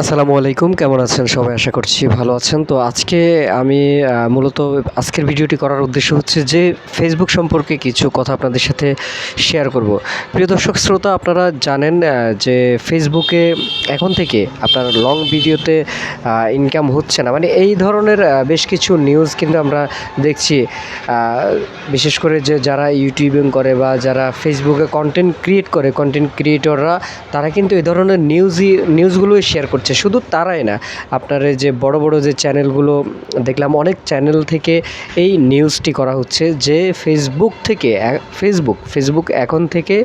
আসসালামু আলাইকুম, কেমন আছেন সবাই? আশা করছি ভালো আছেন। তো আজকে আমি মূলত আজকের ভিডিওটি করার উদ্দেশ্য হচ্ছে যে ফেসবুক সম্পর্কে কিছু কথা আপনাদের সাথে শেয়ার করব। প্রিয় দর্শক, শ্রোতা, আপনারা জানেন যে ফেসবুকে এখন থেকে আপনার লং ভিডিওতে ইনকাম হচ্ছে না। মানে এই ধরনের বেশ কিছু নিউজ কিন্তু আমরা দেখছি। বিশেষ করে যে যারা ইউটিউবিং করে বা যারা ফেসবুকে কন্টেন্ট ক্রিয়েট করে কন্টেন্ট ক্রিয়েটররা তারা কিন্তু এই ধরনের নিউজই নিউজগুলোই শেয়ার শুধু তারাই না, আপনার যে বড় বড় যে চ্যানেলগুলো দেখলাম, অনেক চ্যানেল থেকে এই নিউজটি করা হচ্ছে যে ফেসবুক থেকে ফেসবুক ফেসবুক এখন থেকে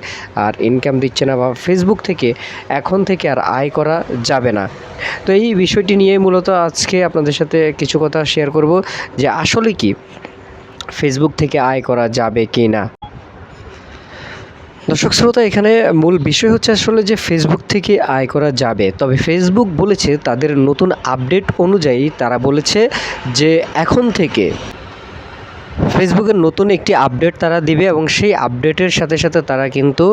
আর ইনকাম দিচ্ছে না বা ফেসবুক থেকে এখন থেকে আর আয় করা যাবে না। তো এই বিষয়টি নিয়ে মূলত আজকে আপনাদের সাথে কিছু কথা শেয়ার করব যে আসলে কি ফেসবুক থেকে আয় করা যাবে কি না দর্শক শ্রোতা, এখানে মূল বিষয় হচ্ছে আসলে যে ফেসবুক থেকে আয় করা যাবে। তবে ফেসবুক বলেছে তাদের নতুন আপডেট অনুযায়ী তারা বলেছে যে এখন থেকে ফেসবুকের নতুন একটি আপডেট তারা দিবে এবং সেই আপডেটের সাথে সাথে তারা কিন্তু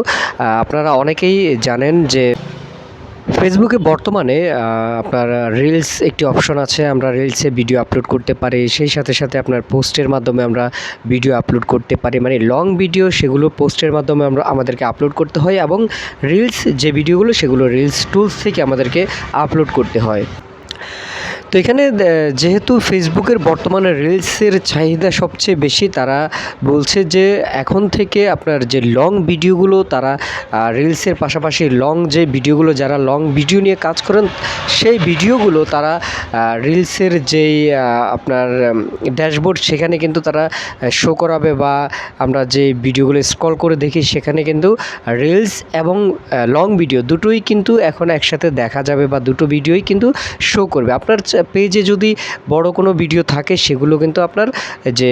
আপনারা অনেকেই জানেন যে ফেসবুকে বর্তমানে আপনার রিলস একটি অপশন আছে। আমরা রিলসে ভিডিও আপলোড করতে পারি। সেই সাথে সাথে আপনার পোস্টের মাধ্যমে আমরা ভিডিও আপলোড করতে পারি। মানে লং ভিডিও সেগুলো পোস্টের মাধ্যমে আমরা, আমাদেরকে আপলোড করতে হয় এবং রিলস যে ভিডিওগুলো সেগুলো রিলস টুলস থেকে আমাদেরকে আপলোড করতে হয়। তো এখানে যেহেতু ফেসবুকের বর্তমানে রিলসের চাহিদা সবচেয়ে বেশি, তারা বলছে যে এখন থেকে আপনার যে লং ভিডিওগুলো তারা রিলসের পাশাপাশি লং যে ভিডিওগুলো যারা লং ভিডিও নিয়ে কাজ করেন, সেই ভিডিওগুলো তারা রিলসের যেই আপনার ড্যাশবোর্ড সেখানে কিন্তু তারা শো করাবে বা আমরা যে ভিডিওগুলো স্ক্রল করে দেখি, সেখানে কিন্তু রিলস এবং লং ভিডিও দুটোই কিন্তু এখন একসাথে দেখা যাবে বা দুটো ভিডিওই কিন্তু শো করবে। আপনার পেজে যদি বড় কোনো ভিডিও থাকে, সেগুলো কিন্তু আপনার যে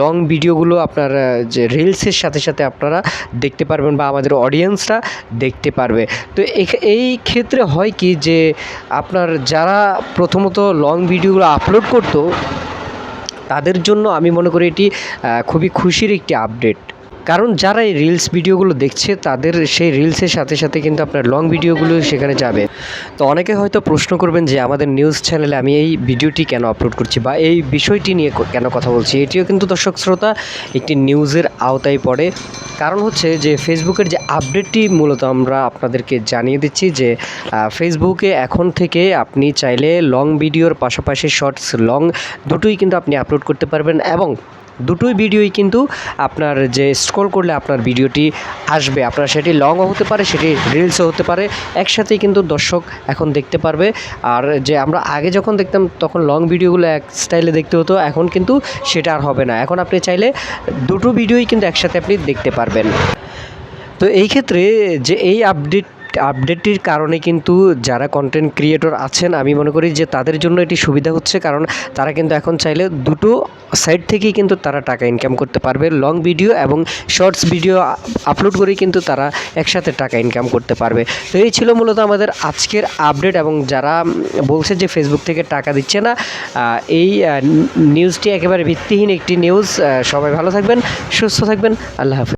লং ভিডিওগুলো আপনার যে রিলসের সাথে সাথে আপনারা দেখতে পারবেন বা আমাদের অডিয়েন্সরা দেখতে পারবে। তো এই ক্ষেত্রে হয় কি যে আপনার যারা প্রথমত লং ভিডিওগুলো আপলোড করতো, তাদের জন্য আমি মনে করি এটি খুবই খুশির একটি আপডেট কারণ যারা এই রিলস ভিডিওগুলো দেখছে, তাদের সেই রিলসের সাথে সাথে কিন্তু আপনার লং ভিডিওগুলো সেখানে যাবে। তো অনেকে হয়তো প্রশ্ন করবেন যে, আমাদের নিউজ চ্যানেলে আমি এই ভিডিওটি কেন আপলোড করছি বা এই বিষয়টি নিয়ে কেন কথা বলছি? এটিও কিন্তু দর্শক শ্রোতা একটি নিউজের আওতায় পড়ে। কারণ হচ্ছে যে ফেসবুকের যে আপডেটটি মূলত আমরা আপনাদেরকে জানিয়ে দিচ্ছি যে ফেসবুকে এখন থেকে আপনি চাইলে লং ভিডিওর পাশাপাশি শর্টস লং দুটোই কিন্তু আপনি আপলোড করতে পারবেন এবং দুটোই ভিডিওই কিন্তু আপনার যে স্ক্রল করলে আপনার ভিডিওটি আসবে। আপনার সেটি লংও হতে পারে, সেটি রিলসও হতে পারে। একসাথেই কিন্তু দর্শক এখন দেখতে পারবে। আর যে আমরা আগে যখন দেখতাম, তখন লং ভিডিওগুলো এক স্টাইলে দেখতে হতো। এখন কিন্তু সেটা আর হবে না। এখন আপনি চাইলে দুটো ভিডিওই কিন্তু একসাথে আপনি দেখতে পারবেন। তো এই ক্ষেত্রে যে এই আপডেট আপডেটটির কারণে কিন্তু যারা কন্টেন্ট ক্রিয়েটর আছেন, আমি মনে করি যে তাদের জন্য এটি সুবিধা হচ্ছে। কারণ তারা কিন্তু এখন চাইলে দুটো সাইড থেকেই কিন্তু তারা টাকা ইনকাম করতে পারবে। লং ভিডিও এবং শর্টস ভিডিও আপলোড করেই কিন্তু তারা একসাথে টাকা ইনকাম করতে পারবে। তো এই ছিল মূলত আমাদের আজকের আপডেট এবং যারা বলছে যে ফেসবুক থেকে টাকা দিচ্ছে না এই নিউজটি একেবারে ভিত্তিহীন একটি নিউজ সবাই ভালো থাকবেন, সুস্থ থাকবেন। আল্লাহ হাফেজ।